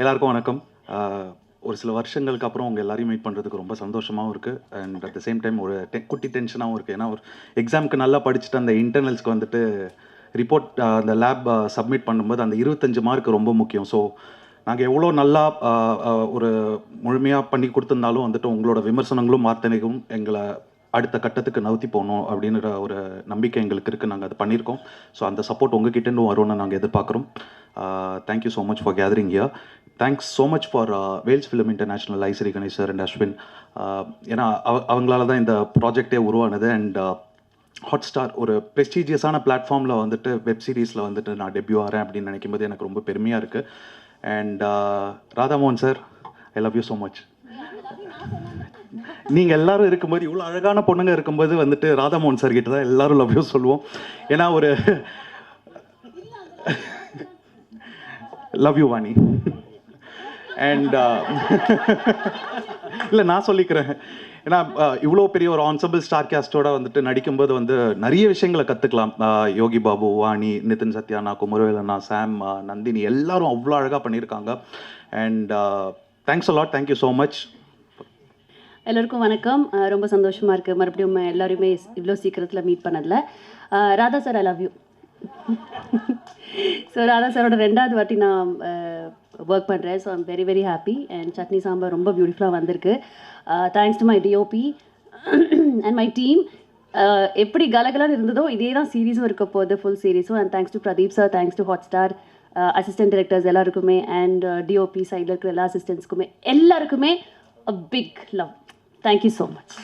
எல்லாருக்கும் வணக்கம். ஒரு சில வருஷங்களுக்கு அப்புறம் உங்கள் எல்லாரையும் மீட் பண்ணுறதுக்கு ரொம்ப சந்தோஷமாகவும் இருக்குது and at the same time ஒரு டெ குட்டி டென்ஷனாகவும் இருக்குது ஏன்னா ஒரு எக்ஸாமுக்கு நல்லா படிச்சுட்டு அந்த இன்டர்னல்ஸ்க்கு வந்துட்டு ரிப்போர்ட் அந்த லேப் சப்மிட் பண்ணும்போது அந்த இருபத்தஞ்சு மார்க் ரொம்ப முக்கியம். ஸோ நாங்கள் எவ்வளோ நல்லா ஒரு முழுமையாக பண்ணி கொடுத்துருந்தாலும் வந்துட்டு உங்களோட விமர்சனங்களும் வார்த்தைகளும் எங்களை அடுத்த கட்டத்துக்கு நவுத்தி போகணும் அப்படின்ற ஒரு நம்பிக்கை எங்களுக்கு இருக்குது நாங்கள் அதை பண்ணியிருக்கோம். ஸோ அந்த சப்போர்ட் உங்ககிட்டேருந்து வரும்னு நாங்கள் எதிர்பார்க்குறோம். Thank you so much for gathering here thanks so much for Vels film international Isari Ganesh sir and Ashwin ஏன்னா அவ அவங்களால தான் இந்த ப்ராஜெக்டே உருவானது அண்ட் ஹாட் ஸ்டார் ஒரு ப்ரெஸ்டீஜியஸான பிளாட்ஃபார்மில் வந்துட்டு வெப் சீரிஸில் வந்துட்டு நான் டெபியூ ஆகிறேன் அப்படின்னு நினைக்கும் போது எனக்கு ரொம்ப பெருமையாக இருக்குது and uh, Radhamohan sir I love you so much நீங்கள் எல்லாரும் இருக்கும்போது இவ்வளோ அழகான பொண்ணுங்க இருக்கும்போது வந்துட்டு ராதாமோகன் சார் கிட்ட தான் எல்லாரும் லவ் யூ சொல்லுவோம். ஏன்னா ஒரு love you Vani and uh, இல்லை நான் சொல்லிக்கிறேன். ஏன்னா இவ்வளோ பெரிய ஒரு ஆன்சபிள் ஸ்டார் கேஸ்டோட வந்துட்டு நடிக்கும்போது வந்து நிறைய விஷயங்களை கற்றுக்கலாம் யோகி பாபு வாணி நிதின் சத்யானா குமரவேலண்ணா சாம் நந்தினி எல்லாரும் அவ்வளோ அழகாக பண்ணியிருக்காங்க. And thanks a lot thank you so much எல்லோருக்கும் வணக்கம். ரொம்ப சந்தோஷமாக இருக்குது மறுபடியும் உங்க இவ்வளோ சீக்கிரத்தில் மீட் பண்ணதில். Radha sir I love you so Radha சாரோட ரெண்டாவது வாட்டி நான் ஒர்க் பண்ணுறேன் so I'm very very happy and Chutney Sambar ரொம்ப பியூட்டிஃபுல்லாக வந்திருக்கு. Thanks to my DOP and my team எப்படி கலகலாக இருந்ததோ இதே தான் சீரீஸும் இருக்க போகுது full சீரீஸும் and thanks to Pradeep sir thanks to Hotstar assistant directors எல்லாருக்குமே அண்ட் டிஓபி சைடில் இருக்கிற எல்லா அசிஸ்டன்ஸ்க்குமே எல்லாருக்குமே a big love thank you so much